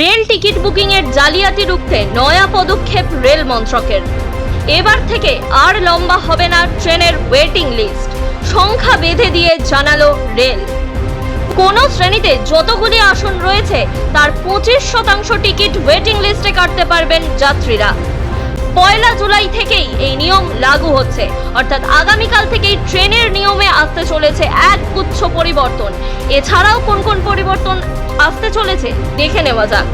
Rail ticket বুকিংয়ের জালিয়াতি রুখতে নয়া পদক্ষেপ রেল মন্ত্রকের। এবার থেকে আর লম্বা হবে না ট্রেনের ওয়েটিং লিস্ট। সংখ্যা বেঁধে দিয়ে জানালো রেল। কোন শ্রেণীতে যতগুলি আসন রয়েছে, তার পঁচিশ শতাংশ টিকিট ওয়েটিং লিস্টে কাটতে পারবেন যাত্রীরা। পয়লা জুলাই থেকেই এই নিয়ম লাগু হচ্ছে। অর্থাৎ আগামীকাল থেকেই ট্রেনের নিয়মে আসতে চলেছে এক গুচ্ছ পরিবর্তন। এছাড়াও কোন কোন পরিবর্তন আসতে চলেছে দেখে নেওয়া যাক।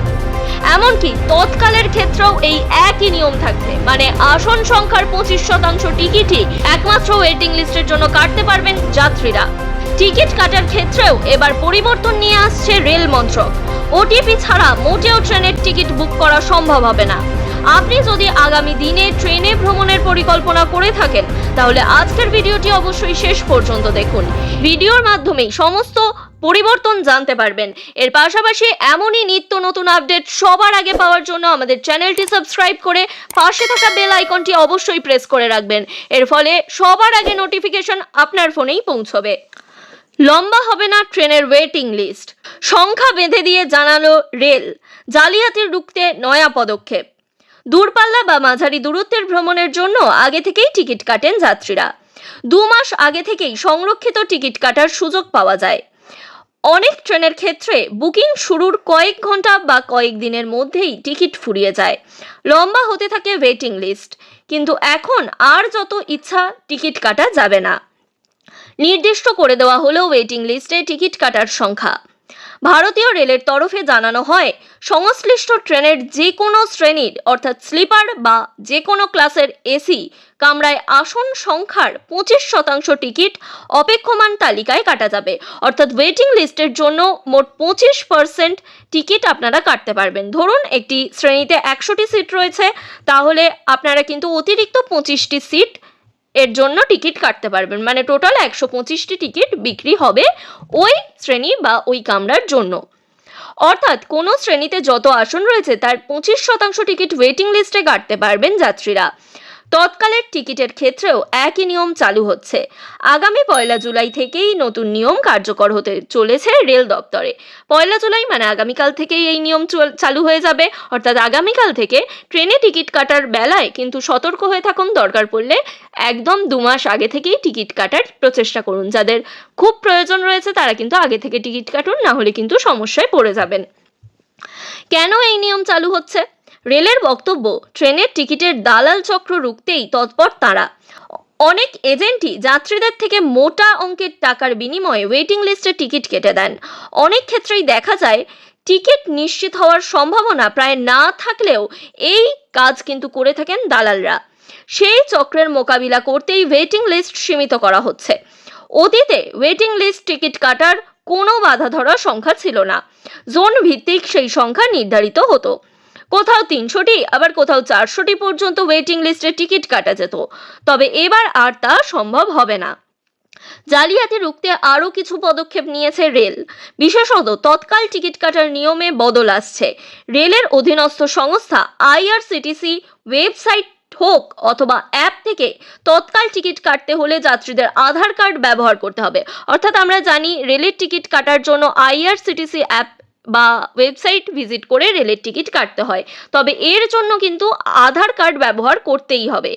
এমনকি তৎকালের ক্ষেত্রেও এই একই নিয়ম থাকছে মানে আসন সংখ্যার পঁচিশ শতাংশ টিকিটই একমাত্র ওয়েটিং লিস্টের জন্য কাটতে পারবেন যাত্রীরা। টিকিট কাটার ক্ষেত্রেও এবার পরিবর্তন নিয়ে আসছে রেল মন্ত্রক। ওটিপি ছাড়া মোটেও ট্রেনের টিকিট বুক করা সম্ভব হবে না। আপনি যদি আগামী দিনে ট্রেনে ভ্রমণের পরিকল্পনা করে থাকেন, তাহলে আজকের ভিডিওটি অবশ্যই শেষ পর্যন্ত দেখুন। ভিডিওর মাধ্যমেই সমস্ত পরিবর্তন জানতে পারবেন। এর পাশাপাশি এমনই নিত্য নতুন আপডেট সবার আগে পাওয়ার জন্য আমাদের চ্যানেলটি সাবস্ক্রাইব করে পাশে থাকা বেল আইকনটি অবশ্যই প্রেস করে রাখবেন। এর ফলে সবার আগে নোটিফিকেশন আপনার ফোনেই পৌঁছবে। লম্বা হবে না ট্রেনের ওয়েটিং লিস্ট। সংখ্যা বেঁধে দিয়ে জানালো রেল। জালিয়াতির রুখতে নয়া পদক্ষেপ। দূরপাল্লা বা মাঝারি দূরত্বের ভ্রমণের জন্য আগে থেকেই টিকিট কাটেন যাত্রীরা। দু মাস আগে থেকেই সংরক্ষিত টিকিট কাটার সুযোগ পাওয়া যায়। অনেক ট্রেনের ক্ষেত্রে বুকিং শুরুর কয়েক ঘণ্টা বা কয়েক দিনের মধ্যেই টিকিট ফুরিয়ে যায়। লম্বা হতে থাকে ওয়েটিং লিস্ট কিন্তু এখন আর যত ইচ্ছা টিকিট কাটা যাবে না। নির্দিষ্ট করে দেওয়া হলো ওয়েটিং লিস্টে টিকিট কাটার সংখ্যা। ভারতীয় রেলের তরফে জানানো হয়, সংশ্লিষ্ট ট্রেনের যে কোনো শ্রেণির, অর্থাৎ স্লিপার বা যে কোনো ক্লাসের এসি, কামরায় আসন সংখ্যার পঁচিশ শতাংশ টিকিট অপেক্ষমান তালিকায় কাটা যাবে। অর্থাৎ ওয়েটিং লিস্টের জন্য মোট পঁচিশ পার্সেন্ট টিকিট আপনারা কাটতে পারবেন। ধরুন একটি শ্রেণীতে একশোটি সিট রয়েছে, তাহলে আপনারা কিন্তু অতিরিক্ত পঁচিশটি সিট এর জন্য টিকিট কাটতে পারবেন। মানে টোটাল একশো পঁচিশটি টিকিট বিক্রি হবে ওই শ্রেণি বা ওই কামরার জন্য। অর্থাৎ কোনো শ্রেণীতে যত আসন রয়েছে, তার পঁচিশ শতাংশ টিকিট ওয়েটিং লিস্টে কাটতে পারবেন যাত্রীরা। তৎকালের টিকিটের ক্ষেত্রেও একই নিয়ম চালু হচ্ছে। আগামী পয়লা জুলাই থেকেই নতুন নিয়ম কার্যকর হতে চলেছে রেল দপ্তরে। পয়লা জুলাই মানে আগামীকাল থেকেই এই নিয়ম চল- হয়ে যাবে। অর্থাৎ আগামীকাল থেকে ট্রেনে টিকিট কাটার বেলায় কিন্তু সতর্ক হয়ে থাকুন, দরকার পড়লে একদম দু মাস আগে থেকেই টিকিট কাটার প্রচেষ্টা করুন। যাদের খুব প্রয়োজন রয়েছে তারা কিন্তু আগে থেকে টিকিট কাটুন, না হলে কিন্তু সমস্যায় পড়ে যাবেন। কেন এই নিয়ম চালু হচ্ছে? রেলের বক্তব্য, ট্রেনের টিকিটের দালাল চক্র রুখতেই তৎপর তারা। অনেক এজেন্টই যাত্রীদের থেকে মোটা অঙ্কের টাকার বিনিময়ে ওয়েটিং লিস্টে টিকিট কেটে দেন। অনেক ক্ষেত্রেই দেখা যায়, টিকিট নিশ্চিত হওয়ার সম্ভাবনা প্রায় না থাকলেও এই কাজ কিন্তু করে থাকেন দালালরা। সেই চক্রের মোকাবিলা করতেই ওয়েটিং লিস্ট সীমিত করা হচ্ছে। অতীতে ওয়েটিং লিস্ট টিকিট কাটার কোনো বাধা ধরার সংখ্যা ছিল না। জোন ভিত্তিক সেই সংখ্যা নির্ধারিত হতো। কোথাও তিনশোটি, আবার কোথাও চারশোটি পর্যন্ত ওয়েটিং লিস্টে টিকিট কাটা যেত। তবে এবার আর তা সম্ভব হবে না। জালিয়াতি রুখতে আরও কিছু পদক্ষেপ নিয়েছে রেল। বিশেষত তৎকাল টিকিট কাটার নিয়মে বদল আসছে। রেলের অধীনস্থ সংস্থা আইআরসিটিসি ওয়েবসাইট হোক অথবা অ্যাপ থেকে তৎকাল টিকিট কাটতে হলে যাত্রীদের আধার কার্ড ব্যবহার করতে হবে। অর্থাৎ আমরা জানি রেলের টিকিট কাটার জন্য আইআরসিটিসি অ্যাপ বা ওয়েবসাইট ভিজিট করে রেলের টিকিট কাটতে হয়। তবে এর জন্য কিন্তু আধার কার্ড ব্যবহার করতেই হবে।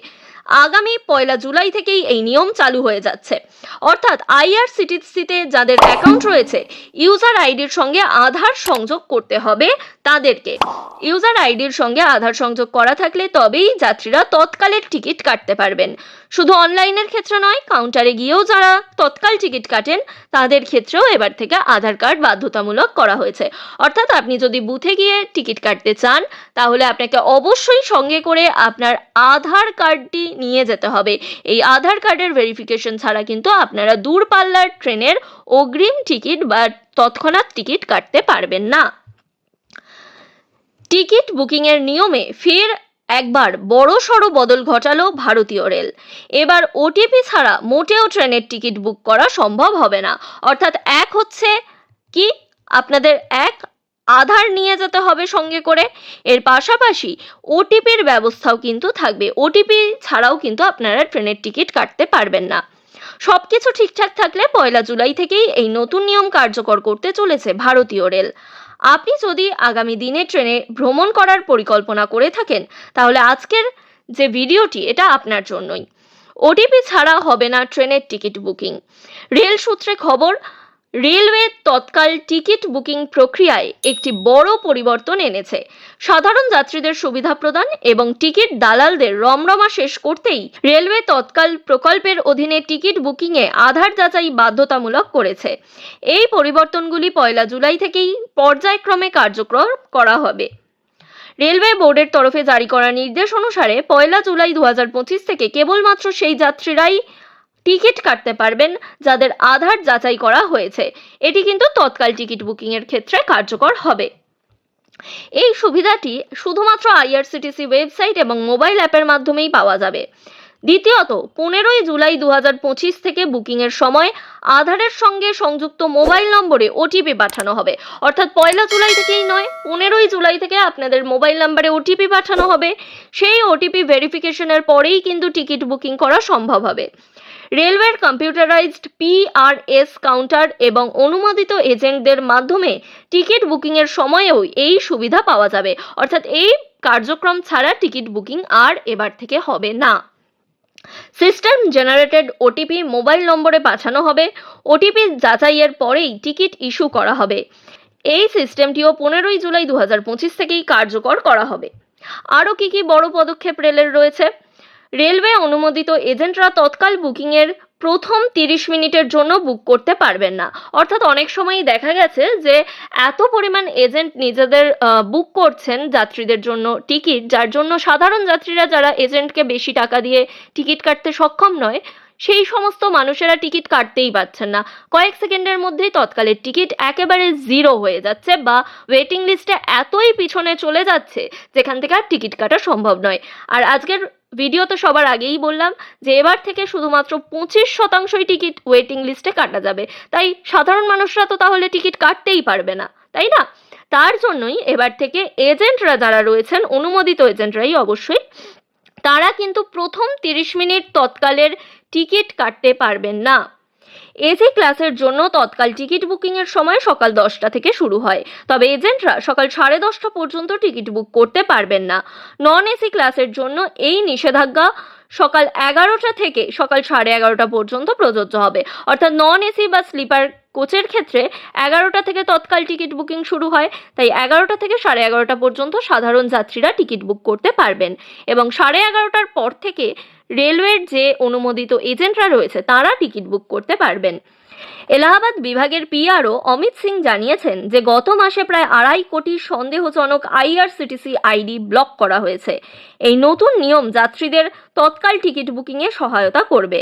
আগামী পয়লা জুলাই থেকেই এই নিয়ম চালু হয়ে যাচ্ছে। অর্থাৎ আইআরসিটিসিতে যাদের অ্যাকাউন্ট রয়েছে ইউজার আইডির সঙ্গে আধার সংযোগ করতে হবে তাদেরকে। ইউজার আইডির সঙ্গে আধার সংযোগ করা থাকলে তবেই যাত্রীরা তৎকালের টিকিট কাটতে পারবেন। শুধু অনলাইনের ক্ষেত্রে নয় কাউন্টারে গিয়েও যারা তৎকাল টিকিট কাটেন, তাদের ক্ষেত্রেও এবার থেকে আধার কার্ড বাধ্যতামূলক করা হয়েছে। অর্থাৎ আপনি যদি বুথে গিয়ে টিকিট কাটতে চান, তাহলে আপনাকে অবশ্যই সঙ্গে করে আপনার আধার কার্ডটি নিয়ে যেতে হবে। এই আধার কার্ডের ভেরিফিকেশন ছাড়া কিন্তু আপনারা দূরপাল্লার ট্রেনের অগ্রিম টিকিট বা তৎক্ষণাৎ টিকিট কাটতে পারবেন না। টিকিট বুকিংয়ের নিয়মে ফের একবার বড় সড়ো বদল ঘটালো ভারতীয় রেল। এবার ওটিপি ছাড়া মোটেও ট্রেনের টিকিট বুক করা সম্ভব হবে না। অর্থাৎ এক হচ্ছে কি? আপনাদের এক আধার নিয়ে যেতে হবে সঙ্গে করে। এর পাশাপাশি ওটিপির ব্যবস্থাও কিন্তু থাকবে। ওটিপি ছাড়াও কিন্তু আপনারা ট্রেনের টিকিট কাটতে পারবেন না। সব কিছু ঠিকঠাক থাকলে পয়লা জুলাই থেকেই এই নতুন নিয়ম কার্যকর করতে চলেছে ভারতীয় রেল। আপনি যদি আগামী দিনে ট্রেনে ভ্রমণ করার পরিকল্পনা করে থাকেন, তাহলে আজকের যে ভিডিওটি, এটা আপনার জন্যই। ওটিপি ছাড়া হবে না ট্রেনের টিকিট বুকিং। রেল সূত্রে খবর রেলওয়ে তৎকাল টিকিট বুকিং প্রক্রিয়ায় একটি বড় পরিবর্তন এনেছে। সাধারণ যাত্রীদের সুবিধা প্রদান এবং টিকিট দালালদের রমরমা শেষ করতেই রেলওয়ে তৎকাল প্রকল্পের অধীনে টিকিট বুকিংয়ে আধার যাচাই বাধ্যতামূলক করেছে। এই পরিবর্তনগুলি পয়লা জুলাই থেকেই পর্যায়ক্রমে কার্যক্রম করা হবে। রেলওয়ে বোর্ডের তরফে জারি করা নির্দেশ অনুসারে পয়লা জুলাই দু হাজার পঁচিশ থেকে কেবলমাত্র সেই যাত্রীরাই টিকিট কাটতে পারবেন যাদের আধার যাচাই করা হয়েছে। এটি কিন্তু তৎকাল টিকিট বুকিংয়ের ক্ষেত্রে কার্যকর হবে। এই সুবিধাটি শুধুমাত্র আইআরসিটিসি ওয়েবসাইট এবং মোবাইল অ্যাপের মাধ্যমেই পাওয়া যাবে। দ্বিতীয়ত, পনেরোই জুলাই দু পঁচিশ থেকে বুকিংয়ের সময় আধারের সঙ্গে সংযুক্ত মোবাইল নম্বরে ওটিপি পাঠানো হবে। অর্থাৎ পয়লা জুলাই থেকেই নয়, পনেরোই জুলাই থেকে আপনাদের মোবাইল নম্বরে ওটিপি পাঠানো হবে। সেই ওটিপি ভেরিফিকেশনের পরেই কিন্তু টিকিট বুকিং করা সম্ভব হবে। রেলওয়ের কম্পিউটারাইজড পিআরএস কাউন্টার এবং অনুমোদিত এজেন্টদের মাধ্যমে টিকিট বুকিংয়ের সময়েও এই সুবিধা পাওয়া যাবে। অর্থাৎ এই কার্যক্রম ছাড়া টিকিট বুকিং আর এবার থেকে হবে না। সিস্টেম জেনারেটেড ওটিপি মোবাইল নম্বরে পাঠানো হবে। ওটিপি যাচাইয়ের পরেই টিকিট ইস্যু করা হবে। এই সিস্টেমটিও পনেরোই জুলাই দু হাজার পঁচিশ থেকেই কার্যকর করা হবে। আরও কি কি বড় পদক্ষেপ রেলের রয়েছে? রেলওয়ে অনুমোদিত এজেন্টরা তৎকাল বুকিংয়ের প্রথম তিরিশ মিনিটের জন্য বুক করতে পারবেন না। অর্থাৎ অনেক সময়ই দেখা গেছে যে এত পরিমাণ এজেন্ট নিজেদের বুক করছেন যাত্রীদের জন্য টিকিট, যার জন্য সাধারণ যাত্রীরা যারা এজেন্টকে বেশি টাকা দিয়ে টিকিট কাটতে সক্ষম নয়, সেই সমস্ত মানুষেরা টিকিট কাটতেই পারছেন না। কয়েক সেকেন্ডের মধ্যেই তৎকালের টিকিট একেবারে জিরো হয়ে যাচ্ছে বা ওয়েটিং লিস্টে এতই পিছনে চলে যাচ্ছে যেখান থেকে আর টিকিট কাটা সম্ভব নয়। আর আজকের ভিডিওতে সবার আগেই বললাম যে এবার থেকে শুধুমাত্র পঁচিশ শতাংশই টিকিট ওয়েটিং লিস্টে কাটা যাবে। তাই সাধারণ মানুষরা তো তাহলে টিকিট কাটতেই পারবে না, তাই না? তার জন্যই এবার থেকে এজেন্টরা যারা রয়েছেন, অনুমোদিত এজেন্টরাই অবশ্যই, তারা কিন্তু প্রথম তিরিশ মিনিট তৎকালের টিকিট কাটতে পারবেন না। এসি ক্লাসের জন্য তৎকাল টিকিট বুকিংয়ের সময় সকাল দশটা থেকে শুরু হয়। তবে এজেন্টরা সকাল সাড়ে দশটা পর্যন্ত টিকিট বুক করতে পারবেন না। নন এসি ক্লাসের জন্য এই নিষেধাজ্ঞা সকাল এগারোটা থেকে সকাল সাড়ে এগারোটা পর্যন্ত প্রযোজ্য হবে। অর্থাৎ নন এসি বা স্লিপার কোচের ক্ষেত্রে এগারোটা থেকে তৎকাল টিকিট বুকিং শুরু হয়, তাই এগারোটা থেকে সাড়ে এগারোটা পর্যন্ত সাধারণ যাত্রীরা টিকিট বুক করতে পারবেন। এবং সাড়ে এগারোটার পর থেকে রেলওয়ের যে অনুমোদিত এজেন্টরা রয়েছে, তারা টিকিট বুক করতে পারবেন। এলাহাবাদ বিভাগের পিআরও অমিত সিং জানিয়েছেন যে, গত মাসে প্রায় আড়াই কোটি সন্দেহজনক আইআরসিটিসি আইডি ব্লক করা হয়েছে। এই নতুন নিয়ম যাত্রীদের তৎকাল টিকিট বুকিংয়ে সহায়তা করবে।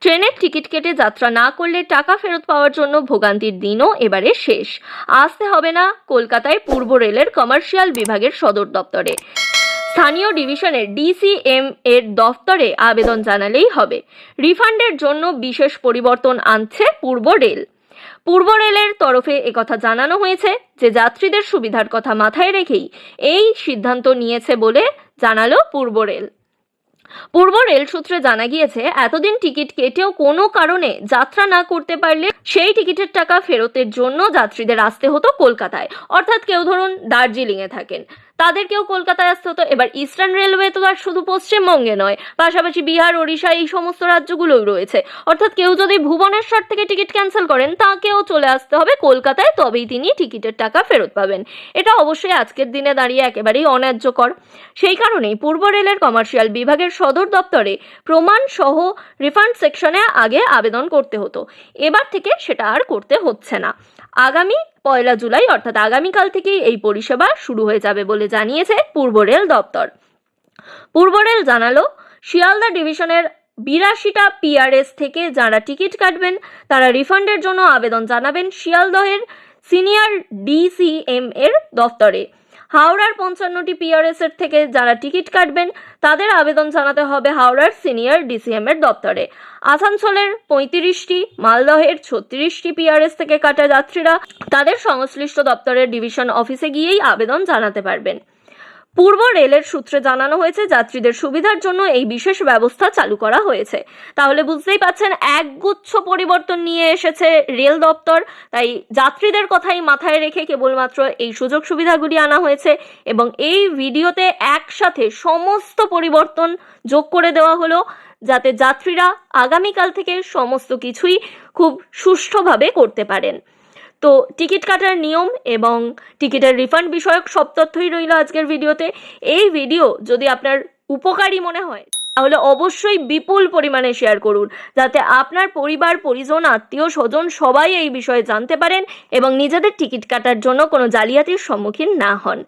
ট্রেনের টিকিট কেটে যাত্রা না করলে টাকা ফেরত পাওয়ার জন্য ভোগান্তির দিনও এবারে শেষ। আসতে হবে না কলকাতায় পূর্ব রেলের কমার্শিয়াল বিভাগের সদর দপ্তরে। স্থানীয় ডিভিশনের ডিসিএম এর দফতরে আবেদন জানালেই হবে। রিফান্ডের জন্য বিশেষ পরিবর্তন আনছে পূর্ব রেল। পূর্ব রেলের তরফে একথা জানানো হয়েছে যে, যাত্রীদের সুবিধার কথা মাথায় রেখেই এই সিদ্ধান্ত নিয়েছে বলে জানালো পূর্ব রেল। পূর্ব রেল সূত্রে জানা গিয়েছে, এতদিন টিকিট কেটেও কোনো কারণে যাত্রা না করতে পারলে সেই টিকিটের টাকা ফেরতের জন্য যাত্রীদের আসতে হতো কলকাতায়। অর্থাৎ কেউ ধরুন দার্জিলিংয়ে থাকেন। তাদেরকেও কলকাতায় আসতে হতো। এবার ইস্টার্ন রেলওয়ে তো আর শুধু পশ্চিমবঙ্গে নয়, পাশাপাশি বিহার, ওড়িশা এই সমস্ত রাজ্যগুলোই রয়েছে। অর্থাৎ কেউ যদি ভুবনেশ্বর থেকে টিকিট ক্যান্সেল করেন, তাকেও চলে আসতে হবে কলকাতায়, তবেই তিনি টিকিটের টাকা ফেরত পাবেন। এটা অবশ্যই আজকের দিনে দাঁড়িয়ে একেবারেই অন্যায্যকর। সেই কারণেই পূর্ব রেলের কমার্শিয়াল বিভাগের সদর দপ্তরে প্রমাণ সহ রিফান্ড সেকশনে আগে আবেদন করতে হতো। এবার থেকে সেটা আর করতে হচ্ছে না। আগামী পয়লা জুলাই, অর্থাৎ আগামীকাল থেকেই এই পরিষেবা শুরু হয়ে যাবে বলে জানিয়েছে পূর্ব রেল দপ্তর। পূর্ব রেল জানালো, শিয়ালদা ডিভিশনের বিরাশিটা পিআরএস থেকে যারা টিকিট কাটবেন, তারা রিফান্ডের জন্য আবেদন জানাবেন শিয়ালদহের সিনিয়র ডিসিএম এর দপ্তরে। হাওড়ার পঞ্চান্নটি পিআরএস এর থেকে যারা টিকিট কাটবেন, তাদের আবেদন জানাতে হবে হাওড়ার সিনিয়র ডিসিএম এর দপ্তরে। আসানসোলের পঁয়ত্রিশটি, মালদহের ছত্রিশটি পিআরএস থেকে কাটা যাত্রীরা তাদের সংশ্লিষ্ট দপ্তরের ডিভিশন অফিসে গিয়েই আবেদন জানাতে পারবেন। পূর্ব রেলের সূত্রে জানানো হয়েছে, যাত্রীদের সুবিধার জন্য এই বিশেষ ব্যবস্থা চালু করা হয়েছে। তাহলে বুঝতেই পাচ্ছেন, একগুচ্ছ পরিবর্তন নিয়ে এসেছে রেল দপ্তর। তাই যাত্রীদের কথাই মাথায় রেখে কেবলমাত্র এই সুযোগ সুবিধাগুলি আনা হয়েছে এবং এই ভিডিওতে একসাথে সমস্ত পরিবর্তন যোগ করে দেওয়া হলো, যাতে যাত্রীরা আগামীকাল থেকে সমস্ত কিছুই খুব সুষ্ঠুভাবে করতে পারেন। তো টিকিট কাটার নিয়ম এবং টিকিটের রিফান্ড বিষয়ক সব তথ্যই রইল আজকের ভিডিওতে। এই ভিডিও যদি আপনার উপকারী মনে হয়, তাহলে অবশ্যই বিপুল পরিমাণে শেয়ার করুন, যাতে আপনার পরিবার, পরিজন, আত্মীয়, স্বজন সবাই এই বিষয়ে জানতে পারেন এবং নিজেদের টিকিট কাটার জন্য কোনো জালিয়াতির সম্মুখীন না হন।